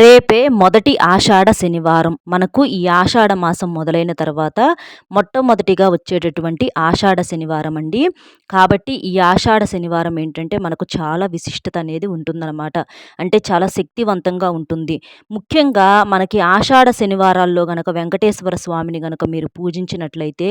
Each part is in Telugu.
రేపే మొదటి ఆషాఢ శనివారం. మనకు ఈ ఆషాఢ మాసం మొదలైన తర్వాత మొట్టమొదటిగా వచ్చేటటువంటి ఆషాఢ శనివారం అండి. కాబట్టి ఈ ఆషాఢ శనివారం ఏంటంటే మనకు చాలా విశిష్టత అనేది ఉంటుందన్నమాట. అంటే చాలా శక్తివంతంగా ఉంటుంది. ముఖ్యంగా మనకి ఆషాఢ శనివారాల్లో గనక వెంకటేశ్వర స్వామిని గనక మీరు పూజించినట్లయితే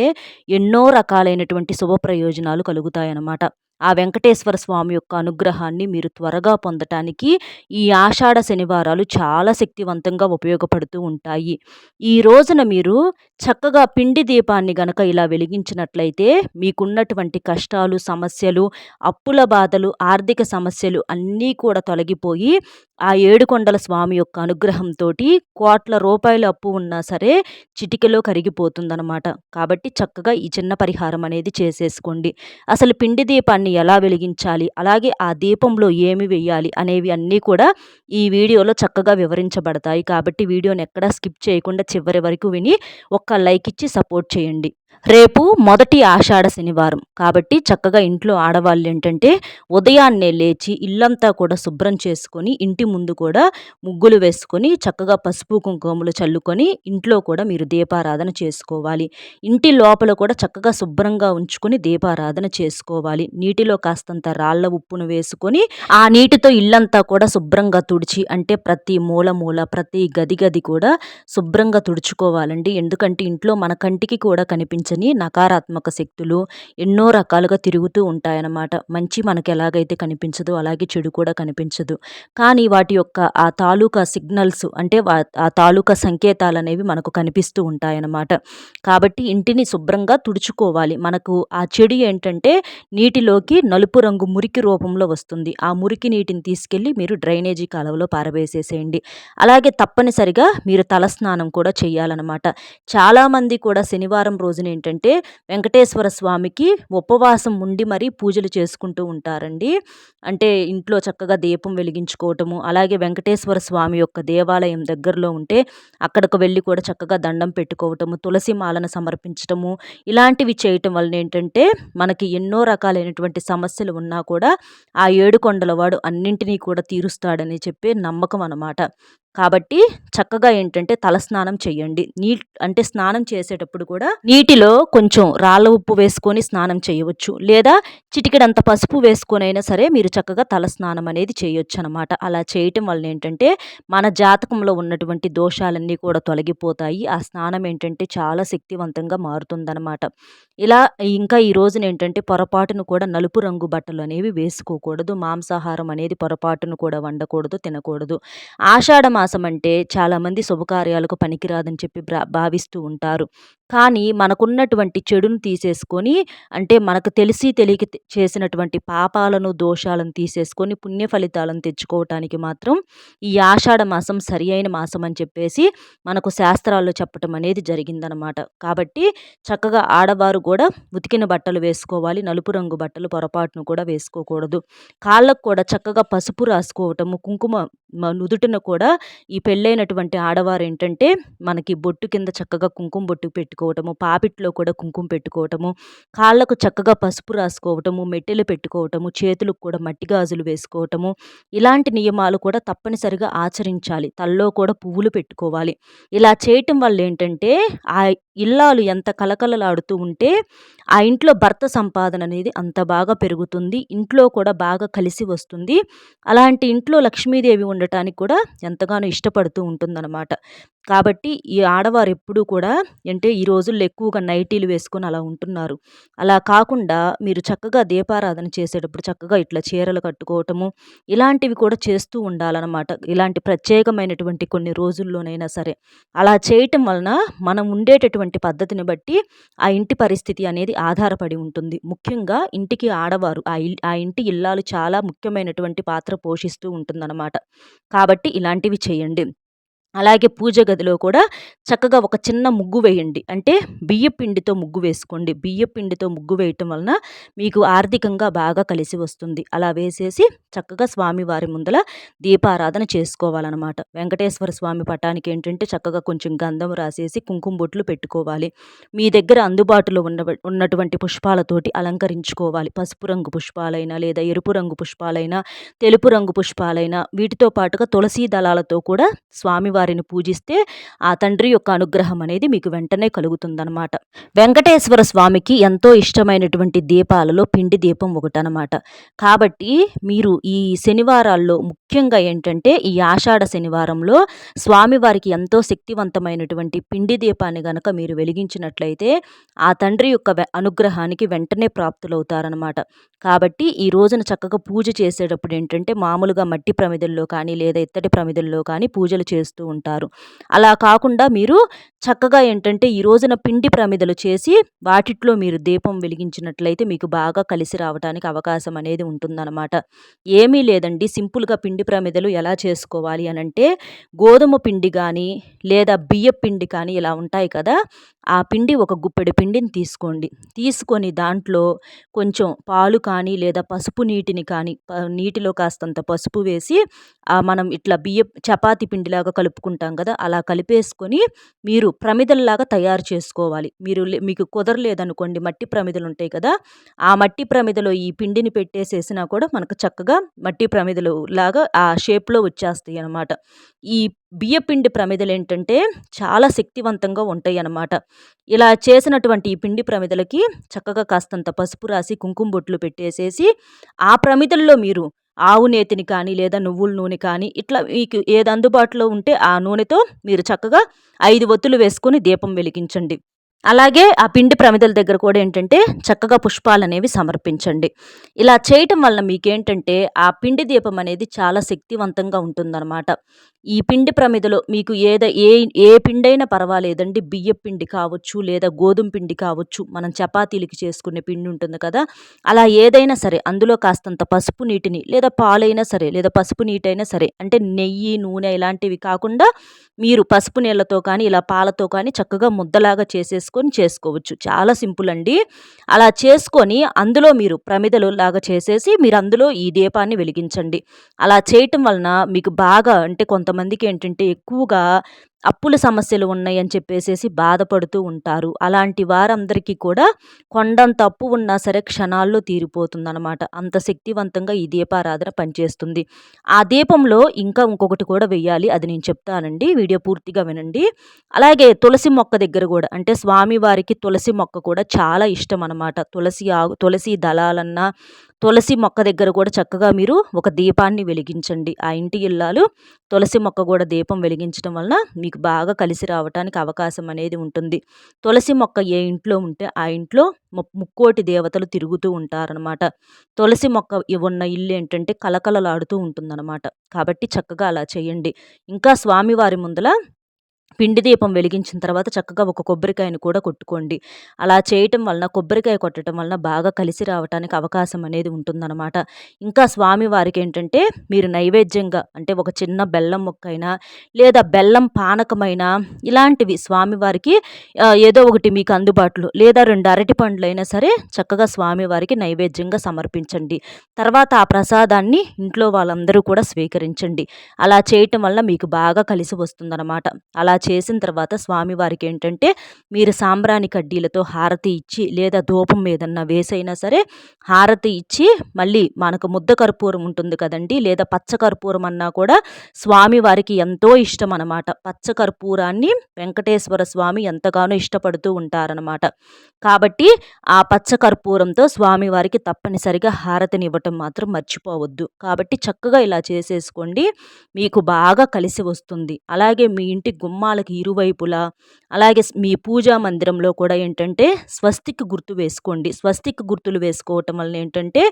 ఎన్నో రకాలైనటువంటి శుభ ప్రయోజనాలు కలుగుతాయన్నమాట. ఆ వెంకటేశ్వర స్వామి యొక్క అనుగ్రహాన్ని మీరు త్వరగా పొందటానికి ఈ ఆషాఢ శనివారాలు చాలా శక్తివంతంగా ఉపయోగపడుతూ ఉంటాయి. ఈ రోజున మీరు చక్కగా పిండి దీపాన్ని గనక ఇలా వెలిగించినట్లయితే మీకున్నటువంటి కష్టాలు సమస్యలు అప్పుల బాధలు ఆర్థిక సమస్యలు అన్నీ కూడా తొలగిపోయి ఆ ఏడుకొండల స్వామి యొక్క అనుగ్రహంతో కోట్ల రూపాయల అప్పు ఉన్నా సరే చిటికెలో కరిగిపోతుందనమాట కాబట్టి చక్కగా ఈ చిన్న పరిహారం అనేది చేసేసుకోండి. అసలు పిండి దీపాన్ని ఎలా వెలిగించాలి? అలాగే ఆ దీపంలో ఏమి వేయాలి అనేవి అన్నీ కూడా ఈ వీడియోలో చక్కగా వివరించబడతాయి. కాబట్టి వీడియోని ఎక్కడా స్కిప్ చేయకుండా చివరి వరకు విని ఒక్క లైక్ ఇచ్చి సపోర్ట్ చేయండి. రేపు మొదటి ఆషాఢ శనివారం. కాబట్టి చక్కగా ఇంట్లో ఆడవాళ్ళు ఏంటంటే ఉదయాన్నే లేచి ఇల్లంతా కూడా శుభ్రం చేసుకొని ఇంటి ముందు కూడా ముగ్గులు వేసుకొని చక్కగా పసుపు కుంకుమలు చల్లుకొని ఇంట్లో కూడా మీరు దీపారాధన చేసుకోవాలి. ఇంటి లోపల కూడా చక్కగా శుభ్రంగా ఉంచుకొని దీపారాధన చేసుకోవాలి. నీటిలో కాస్తంత రాళ్ళ ఉప్పును వేసుకొని ఆ నీటితో ఇల్లంతా కూడా శుభ్రంగా తుడిచి అంటే ప్రతి మూల మూల ప్రతి గది గది కూడా శుభ్రంగా తుడుచుకోవాలండి. ఎందుకంటే ఇంట్లో మన కంటికి కూడా కనిపించ కనిపించని నకారాత్మక శక్తులు ఎన్నో రకాలుగా తిరుగుతూ ఉంటాయన్నమాట. మంచి మనకి ఎలాగైతే కనిపించదో అలాగే చెడు కూడా కనిపించదు. కానీ వాటి యొక్క ఆ తాలూకా సిగ్నల్స్ అంటే ఆ తాలూకా సంకేతాలు అనేవి మనకు కనిపిస్తూ ఉంటాయన్నమాట. కాబట్టి ఇంటిని శుభ్రంగా తుడుచుకోవాలి. మనకు ఆ చెడు ఏంటంటే నీటిలోకి నలుపు రంగు మురికి రూపంలో వస్తుంది. ఆ మురికి నీటిని తీసుకెళ్ళి మీరు డ్రైనేజీ కాలువలో పారవేసేసేయండి. అలాగే తప్పనిసరిగా మీరు తలస్నానం కూడా చేయాలన్నమాట. చాలామంది కూడా శనివారం రోజున ఏంటంటే వెంకటేశ్వర స్వామికి ఉపవాసం ఉండి మరీ పూజలు చేసుకుంటూ ఉంటారండి. అంటే ఇంట్లో చక్కగా దీపం వెలిగించుకోవటము అలాగే వెంకటేశ్వర స్వామి యొక్క దేవాలయం దగ్గరలో ఉంటే అక్కడికి వెళ్ళి కూడా చక్కగా దండం పెట్టుకోవటము తులసి మాలను సమర్పించటము ఇలాంటివి చేయటం వలన ఏంటంటే మనకి ఎన్నో రకాలైనటువంటి సమస్యలు ఉన్నా కూడా ఆ ఏడు కొండల వాడు అన్నింటినీ కూడా తీరుస్తాడని చెప్పే నమ్మకం అన్నమాట. కాబట్టి చక్కగా ఏంటంటే తలస్నానం చేయండి. నీ అంటే స్నానం చేసేటప్పుడు కూడా నీటిలో కొంచెం రాళ్ళ ఉప్పు వేసుకొని స్నానం చేయవచ్చు. లేదా చిటికెడంత పసుపు వేసుకొని అయినా సరే మీరు చక్కగా తలస్నానం అనేది చేయొచ్చు అనమాట అలా చేయటం వల్ల ఏంటంటే మన జాతకంలో ఉన్నటువంటి దోషాలన్నీ కూడా తొలగిపోతాయి. ఆ స్నానం ఏంటంటే చాలా శక్తివంతంగా మారుతుందనమాట. ఇలా ఇంకా ఈ రోజున ఏంటంటే పొరపాటును కూడా నలుపు రంగు బట్టలు అనేవి వేసుకోకూడదు. మాంసాహారం అనేది పొరపాటును కూడా వండకూడదు తినకూడదు. ఆషాఢ మాసం అంటే చాలామంది శుభకార్యాలకు పనికిరాదని చెప్పి భావిస్తూ ఉంటారు. కానీ మనకున్నటువంటి చెడును తీసేసుకొని అంటే మనకు తెలిసి తెలియక చేసినటువంటి పాపాలను దోషాలను తీసేసుకొని పుణ్య ఫలితాలను తెచ్చుకోవటానికి మాత్రం ఈ ఆషాఢ మాసం సరి అయిన మాసం అని చెప్పేసి మనకు శాస్త్రాల్లో చెప్పటం అనేది జరిగిందనమాట. కాబట్టి చక్కగా ఆడవారు కూడా ఉతికిన బట్టలు వేసుకోవాలి నలుపు రంగు బట్టలు పొరపాటును కూడా వేసుకోకూడదు. కాళ్ళకు కూడా చక్కగా పసుపు రాసుకోవటము కుంకుమ నుదుటిన కూడా ఈ పెళ్ళైనటువంటి ఆడవారు ఏంటంటే మనకి బొట్టు కింద చక్కగా కుంకుమ బొట్టు పెట్టుకోవటము పాపిట్లో కూడా కుంకుమ పెట్టుకోవటము కాళ్ళకు చక్కగా పసుపు రాసుకోవటము మెట్టెలు పెట్టుకోవటము చేతులకు కూడా మట్టి గాజులు వేసుకోవటము ఇలాంటి నియమాలు కూడా తప్పనిసరిగా ఆచరించాలి. తల్లో కూడా పువ్వులు పెట్టుకోవాలి. ఇలా చేయటం వల్ల ఏంటంటే ఆ ఇల్లాలు ఎంత కలకలలాడుతూ ఉంటే ఆ ఇంట్లో భర్త సంపాదన అనేది అంత బాగా పెరుగుతుంది ఇంట్లో కూడా బాగా కలిసి వస్తుంది. అలాంటి ఇంట్లో లక్ష్మీదేవి ఉండటానికి కూడా ఎంతగానో ఇష్టపడుతూ ఉంటుందన్నమాట. కాబట్టి ఈ ఆడవారు ఎప్పుడూ కూడా అంటే ఈ రోజుల్లో ఎక్కువగా నైటీలు వేసుకొని అలా ఉంటున్నారు. అలా కాకుండా మీరు చక్కగా దీపారాధన చేసేటప్పుడు చక్కగా ఇట్లా చీరలు కట్టుకోవటము ఇలాంటివి కూడా చేస్తూ ఉండాలన్నమాట. ఇలాంటి ప్రత్యేకమైనటువంటి కొన్ని రోజుల్లోనైనా సరే. అలా చేయటం వలన మనం ఉండేటటువంటి పద్ధతిని బట్టి ఆ ఇంటి పరిస్థితి అనేది ఆధారపడి ఉంటుంది. ముఖ్యంగా ఇంటికి ఆడవారు ఆ ఆ ఇంటి ఇల్లాలు చాలా ముఖ్యమైనటువంటి పాత్ర పోషిస్తూ ఉంటుందన్నమాట. కాబట్టి ఇలాంటివి చేయండి. అలాగే పూజ గదిలో కూడా చక్కగా ఒక చిన్న ముగ్గు వేయండి. అంటే బియ్య పిండితో ముగ్గు వేసుకోండి. బియ్య పిండితో ముగ్గు వేయటం వలన మీకు ఆర్థికంగా బాగా కలిసి వస్తుంది. అలా వేసేసి చక్కగా స్వామివారి ముందల దీపారాధన చేసుకోవాలన్నమాట. వెంకటేశ్వర స్వామి పటానికి ఏంటంటే చక్కగా కొంచెం గంధం రాసేసి కుంకుమ బొట్లు పెట్టుకోవాలి. మీ దగ్గర అందుబాటులో ఉన్న ఉన్నటువంటి పుష్పాలతోటి అలంకరించుకోవాలి. పసుపు రంగు పుష్పాలైనా లేదా ఎరుపు రంగు పుష్పాలైనా తెలుపు రంగు పుష్పాలైనా వీటితో పాటుగా తులసీ దళాలతో కూడా స్వామివారి వారిని పూజిస్తే ఆ తండ్రి యొక్క అనుగ్రహం అనేది మీకు వెంటనే కలుగుతుందనమాట వెంకటేశ్వర స్వామికి ఎంతో ఇష్టమైనటువంటి దీపాలలో పిండి దీపం ఒకటనమాట కాబట్టి మీరు ఈ శనివారాల్లో ముఖ్యంగా ఏంటంటే ఈ ఆషాఢ శనివారంలో స్వామివారికి ఎంతో శక్తివంతమైనటువంటి పిండి దీపాన్ని గనక మీరు వెలిగించినట్లయితే ఆ తండ్రి యొక్క అనుగ్రహానికి వెంటనే ప్రాప్తులవుతారనమాట కాబట్టి ఈ రోజున చక్కగా పూజ చేసేటప్పుడు ఏంటంటే మామూలుగా మట్టి ప్రమిదల్లో కానీ లేదా ఇత్తడి ప్రమిదల్లో కానీ పూజలు చేస్తూ ఉంటారు అలా కాకుండా మీరు చక్కగా ఏంటంటే ఈ రోజున పిండి ప్రమిదలు చేసి వాటిట్లో మీరు దీపం వెలిగించినట్లయితే మీకు బాగా కలిసి రావడానికి అవకాశం అనేది ఉంటుందన్నమాట. ఏమీ లేదండి. సింపుల్గా పిండి ప్రమిదలు ఎలా చేసుకోవాలి అని అంటే గోధుమ పిండి కానీ లేదా బియ్య పిండి కానీ ఇలా ఉంటాయి కదా ఆ పిండి ఒక గుప్పెడు పిండిని తీసుకోండి. తీసుకొని దాంట్లో కొంచెం పాలు కానీ లేదా పసుపు నీటిని కానీ నీటిలో కాస్తంత పసుపు వేసి మనం ఇట్లా బియ్య చపాతి పిండిలాగా కలుపుకుంటాం కదా అలా కలిపేసుకొని మీరు ప్రమిదల్లాగా తయారు చేసుకోవాలి. మీరు మీకు కుదరలేదనుకోండి మట్టి ప్రమిదలు ఉంటాయి కదా ఆ మట్టి ప్రమిదలో ఈ పిండిని పెట్టేసేసినా కూడా మనకు చక్కగా మట్టి ప్రమిదలు లాగా ఆ షేప్లో వచ్చేస్తాయి అన్నమాట. ఈ బియ్యపిండి ప్రమిదలు ఏంటంటే చాలా శక్తివంతంగా ఉంటాయి అన్నమాట ఇలా చేసినటువంటి ఈ పిండి ప్రమిదలకి చక్కగా కాస్తంత పసుపు రాసి కుంకుమ బొట్లు పెట్టేసేసి ఆ ప్రమిదల్లో మీరు ఆవు నేతిని కానీ లేదా నువ్వుల నూనె కానీ ఇట్లా మీకు ఏది అందుబాటులో ఉంటే ఆ నూనెతో మీరు చక్కగా ఐదు ఒత్తులు వేసుకొని దీపం వెలిగించండి. అలాగే ఆ పిండి ప్రమిదల దగ్గర కూడా ఏంటంటే చక్కగా పుష్పాలు అనేవి సమర్పించండి. ఇలా చేయటం వల్ల మీకేంటంటే ఆ పిండి దీపం అనేది చాలా శక్తివంతంగా ఉంటుందన్నమాట. ఈ పిండి ప్రమిదలో మీకు ఏదో ఏ ఏ పిండైనా పర్వాలేదండి. బియ్య పిండి కావచ్చు లేదా గోధుమ పిండి కావచ్చు. మనం చపాతీలకి చేసుకునే పిండి ఉంటుంది కదా అలా ఏదైనా సరే అందులో కాస్తంత పసుపు నీటిని లేదా పాలైనా సరే లేదా పసుపు నీటైనా సరే అంటే నెయ్యి నూనె ఇలాంటివి కాకుండా మీరు పసుపు నీళ్ళతో కానీ ఇలా పాలతో కానీ చక్కగా ముద్దలాగా చేసేసుకొని చేసుకోవచ్చు. చాలా సింపుల్ అండి. అలా చేసుకొని అందులో మీరు ప్రమిదలు లాగా చేసేసి మీరు అందులో ఈ దీపాన్ని వెలిగించండి. అలా చేయటం వలన మీకు బాగా అంటే కొంతమందికి ఏంటంటే ఎక్కువగా అప్పుల సమస్యలు ఉన్నాయని చెప్పేసేసి బాధపడుతూ ఉంటారు. అలాంటి వారందరికీ కూడా కొండంత అప్పు ఉన్నా సరే క్షణాల్లో తీరిపోతుందన్నమాట. అంత శక్తివంతంగా ఈ దీపారాధన పనిచేస్తుంది. ఆ దీపంలో ఇంకా ఇంకొకటి కూడా వెయ్యాలి అది నేను చెప్తానండి. వీడియో పూర్తిగా వినండి. అలాగే తులసి మొక్క దగ్గర కూడా అంటే స్వామివారికి తులసి మొక్క కూడా చాలా ఇష్టం అనమాట తులసి ఆకు తులసి దళాలన్నా తులసి మొక్క దగ్గర కూడా చక్కగా మీరు ఒక దీపాన్ని వెలిగించండి. ఆ ఇంటి ఇల్లాలు తులసి మొక్క కూడా దీపం వెలిగించడం వలన మీకు బాగా కలిసి రావడానికి అవకాశం అనేది ఉంటుంది. తులసి మొక్క ఏ ఇంట్లో ఉంటే ఆ ఇంట్లో ముక్కోటి దేవతలు తిరుగుతూ ఉంటారనమాట తులసి మొక్క ఉన్న ఇల్లు ఏంటంటే కలకలలాడుతూ ఉంటుందన్నమాట. కాబట్టి చక్కగా అలా చేయండి. ఇంకా స్వామివారి ముందల పిండి దీపం వెలిగించిన తర్వాత చక్కగా ఒక కొబ్బరికాయను కూడా కొట్టుకోండి. అలా చేయటం వలన కొబ్బరికాయ కొట్టడం వలన బాగా కలిసి రావడానికి అవకాశం అనేది ఉంటుందన్నమాట. ఇంకా స్వామి వారికి ఏంటంటే మీరు నైవేద్యంగా అంటే ఒక చిన్న బెల్లం మొక్కైనా లేదా బెల్లం పానకమైనా ఇలాంటివి స్వామివారికి ఏదో ఒకటి మీకు అందుబాటులో లేదా రెండు అరటి పండ్లైనా సరే చక్కగా స్వామివారికి నైవేద్యంగా సమర్పించండి. తర్వాత ఆ ప్రసాదాన్ని ఇంట్లో వాళ్ళందరూ కూడా స్వీకరించండి. అలా చేయటం వల్ల మీకు బాగా కలిసి వస్తుందన్నమాట. అలా చేసిన తర్వాత స్వామివారికి ఏంటంటే మీరు సాంబ్రాణి కడ్డీలతో హారతి ఇచ్చి లేదా ధూపం ఏదన్నా వేసైనా సరే హారతి ఇచ్చి మళ్ళీ మనకు ముద్ద కర్పూరం ఉంటుంది కదండి లేదా పచ్చ కర్పూరం అన్నా కూడా స్వామివారికి ఎంతో ఇష్టం అనమాట పచ్చ కర్పూరాన్ని వెంకటేశ్వర స్వామి ఎంతగానో ఇష్టపడుతూ ఉంటారనమాట. కాబట్టి ఆ పచ్చ కర్పూరంతో స్వామివారికి తప్పనిసరిగా హారతిని ఇవ్వటం మాత్రం మర్చిపోవద్దు. కాబట్టి చక్కగా ఇలా చేసేసుకోండి. మీకు బాగా కలిసి వస్తుంది. అలాగే మీ ఇంటి గుమ్మాల స్తంభాలకు ఇరువైపులా అలాగే మీ పూజా మందిరంలో కూడా ఏంటంటే స్వస్తిక్ గుర్తు వేసుకోండి. స్వస్తిక్ గుర్తులు వేసుకోవటం వల్ల ఏంటంటే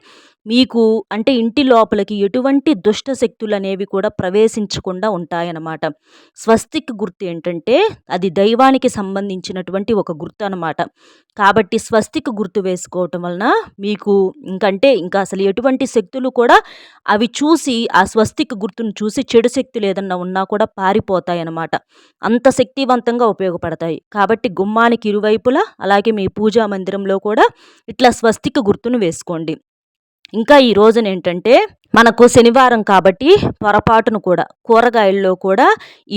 మీకు అంటే ఇంటి లోపలికి ఎటువంటి దుష్ట శక్తులు అనేవి కూడా ప్రవేశించకుండా ఉంటాయన్నమాట. స్వస్తిక్ గుర్తు ఏంటంటే అది దైవానికి సంబంధించినటువంటి ఒక గుర్తు అనమాట కాబట్టి స్వస్తిక్ గుర్తు వేసుకోవటం వలన మీకు ఇంకంటే ఇంకా అసలు ఎటువంటి శక్తులు కూడా అవి చూసి ఆ స్వస్తిక్ గుర్తును చూసి చెడు శక్తులు ఏదన్నా ఉన్నా కూడా పారిపోతాయి అన్నమాట అంత శక్తివంతంగా ఉపయోగపడతాయి. కాబట్టి గుమ్మానికి ఇరువైపులా అలాగే మీ పూజా మందిరంలో కూడా ఇట్లా స్వస్తిక గుర్తును వేసుకోండి. ఇంకా ఈ రోజున ఏంటంటే మనకు శనివారం కాబట్టి పొరపాటును కూడా కూరగాయల్లో కూడా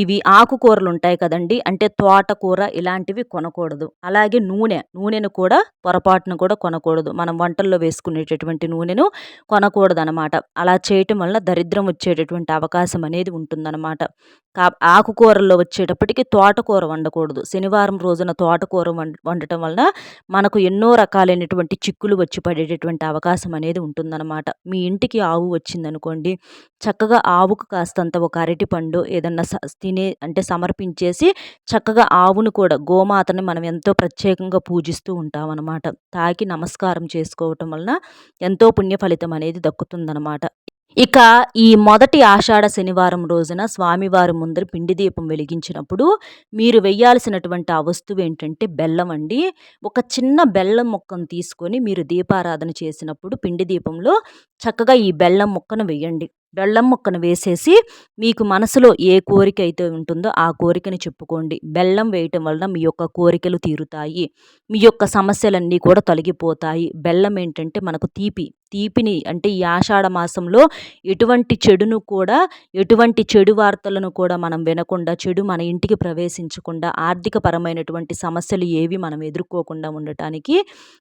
ఇవి ఆకుకూరలు ఉంటాయి కదండి. అంటే తోటకూర ఇలాంటివి కొనకూడదు. అలాగే నూనె నూనెను కూడా పొరపాటును కూడా కొనకూడదు. మనం వంటల్లో వేసుకునేటటువంటి నూనెను కొనకూడదు అనమాట అలా చేయటం వల్ల దరిద్రం వచ్చేటటువంటి అవకాశం అనేది ఉంటుందన్నమాట కా ఆకుకూరల్లో వచ్చేటప్పటికి తోటకూర వండకూడదు. శనివారం రోజున తోటకూర వండటం వలన మనకు ఎన్నో రకాలైనటువంటి చిక్కులు వచ్చి పడేటటువంటి అవకాశం అనేది ఉంటుందన్నమాట మీ ఇంటికి ఆవు వచ్చి వచ్చిందనుకోండి చక్కగా ఆవుకు కాస్తంత ఒక అరటిపండు ఏదన్నా తినే అంటే సమర్పించేసి చక్కగా ఆవును కూడా గోమాతని మనం ఎంతో ప్రత్యేకంగా పూజిస్తూ ఉంటాం అనమాట తాకి నమస్కారం చేసుకోవటం వలన ఎంతో పుణ్య ఫలితం అనేది దక్కుతుందనమాట ఇక ఈ మొదటి ఆషాఢ శనివారం రోజున స్వామివారి ముందర పిండి దీపం వెలిగించినప్పుడు మీరు వెయ్యాల్సినటువంటి ఆ వస్తువు ఏంటంటే బెల్లం అండి. ఒక చిన్న బెల్లం ముక్కను తీసుకొని మీరు దీపారాధన చేసినప్పుడు పిండి దీపంలో చక్కగా ఈ బెల్లం ముక్కను వెయ్యండి. బెల్లం ముక్కను వేసేసి మీకు మనసులో ఏ కోరిక అయితే ఉంటుందో ఆ కోరికని చెప్పుకోండి. బెల్లం వేయటం వలన మీ యొక్క కోరికలు తీరుతాయి. మీ యొక్క సమస్యలన్నీ కూడా తొలగిపోతాయి. బెల్లం ఏంటంటే మనకు తీపి. తీపిని అంటే ఈ ఆషాఢ మాసంలో ఎటువంటి చెడును కూడా ఎటువంటి చెడు వార్తలను కూడా మనం వినకుండా చెడు మన ఇంటికి ప్రవేశించకుండా ఆర్థిక పరమైనటువంటి సమస్యలు ఏవి మనం ఎదుర్కోకుండా ఉండటానికి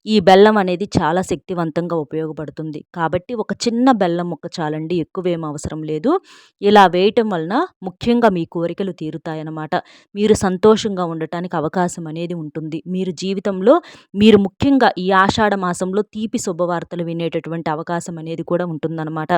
ఈ బెల్లం అనేది చాలా శక్తివంతంగా ఉపయోగపడుతుంది. కాబట్టి ఒక చిన్న బెల్లం ముక్క చాలండి. ఎక్కువేమో అవసరం లేదు. ఇలా వేయటం వలన ముఖ్యంగా మీ కోరికలు తీరుతాయన్నమాట. మీరు సంతోషంగా ఉండటానికి అవకాశం అనేది ఉంటుంది. మీరు జీవితంలో మీరు ముఖ్యంగా ఈ ఆషాఢ మాసంలో తీపి శుభవార్తలు వినేటటువంటి అవకాశం అనేది కూడా ఉంటుందన్నమాట.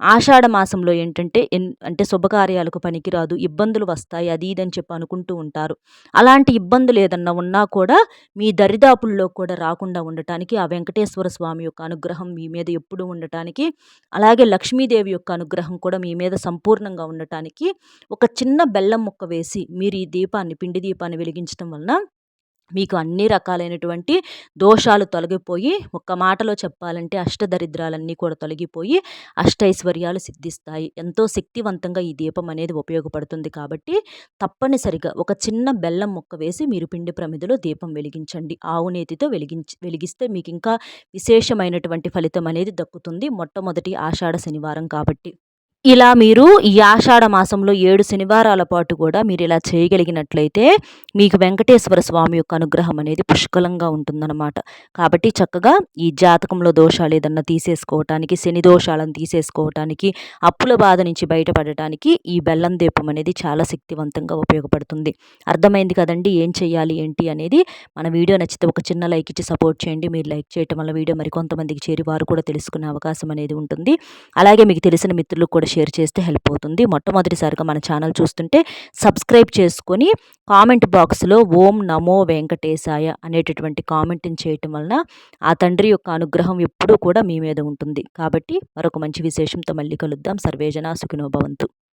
ఆషాఢ మాసంలో ఏంటంటే ఎన్ అంటే శుభకార్యాలకు పనికిరాదు. ఇబ్బందులు వస్తాయి అది ఇదని చెప్పి అనుకుంటూ ఉంటారు. అలాంటి ఇబ్బందులు ఏదన్నా ఉన్నా కూడా మీ దరిదాపుల్లో కూడా రాకుండా ఉండటానికి ఆ వెంకటేశ్వర స్వామి యొక్క అనుగ్రహం మీ మీద ఎప్పుడు ఉండటానికి అలాగే లక్ష్మీదేవి యొక్క అనుగ్రహం కూడా మీ మీద సంపూర్ణంగా ఉండటానికి ఒక చిన్న బెల్లం ముక్క వేసి మీరు ఈ దీపాన్ని పిండి దీపాన్ని వెలిగించడం వలన మీకు అన్ని రకాలైనటువంటి దోషాలు తొలగిపోయి ఒక్క మాటలో చెప్పాలంటే అష్టదరిద్రాలన్నీ కూడా తొలగిపోయి అష్టైశ్వర్యాలు సిద్ధిస్తాయి. ఎంతో శక్తివంతంగా ఈ దీపం అనేది ఉపయోగపడుతుంది కాబట్టి తప్పనిసరిగా ఒక చిన్న బెల్లం ముక్క వేసి మీరు పిండి ప్రమిదలో దీపం వెలిగించండి. ఆవు నేతితో వెలిగించి వెలిగిస్తే మీకు ఇంకా విశేషమైనటువంటి ఫలితం అనేది దక్కుతుంది. మొట్టమొదటి ఆషాఢ శనివారం కాబట్టి. ఇలా మీరు ఈ ఆషాఢ మాసంలో ఏడు శనివారాల పాటు కూడా మీరు ఇలా చేయగలిగినట్లయితే మీకు వెంకటేశ్వర స్వామి యొక్క అనుగ్రహం అనేది పుష్కలంగా ఉంటుందన్నమాట. కాబట్టి చక్కగా ఈ జాతకంలో దోషాలు ఏదన్నా తీసేసుకోవటానికి శని దోషాలను తీసేసుకోవటానికి అప్పుల బాధ నుంచి బయటపడటానికి ఈ బెల్లం దీపం అనేది చాలా శక్తివంతంగా ఉపయోగపడుతుంది. అర్థమైంది కదండి? ఏం చేయాలి? ఏంటి? అనేది మన వీడియో నచ్చితే ఒక చిన్న లైక్ ఇచ్చి సపోర్ట్ చేయండి. మీరు లైక్ చేయటం వల్ల వీడియో మరికొంతమందికి చేరి వారు కూడా తెలుసుకునే అవకాశం అనేది ఉంటుంది. అలాగే మీకు తెలిసిన మిత్రులు కూడా షేర్ చేస్తే హెల్ప్ అవుతుంది. మొట్టమొదటిసారిగా మన ఛానల్ చూస్తుంటే సబ్స్క్రైబ్ చేసుకొని కామెంట్ బాక్స్లో ఓం నమో వెంకటేశాయ అనేటటువంటి కామెంట్ని చేయటం వలన ఆ తండ్రి యొక్క అనుగ్రహం ఎప్పుడూ కూడా మీ మీద ఉంటుంది. కాబట్టి మరొక మంచి విశేషంతో మళ్ళీ కలుద్దాం. సర్వేజన సుఖినోభవంతు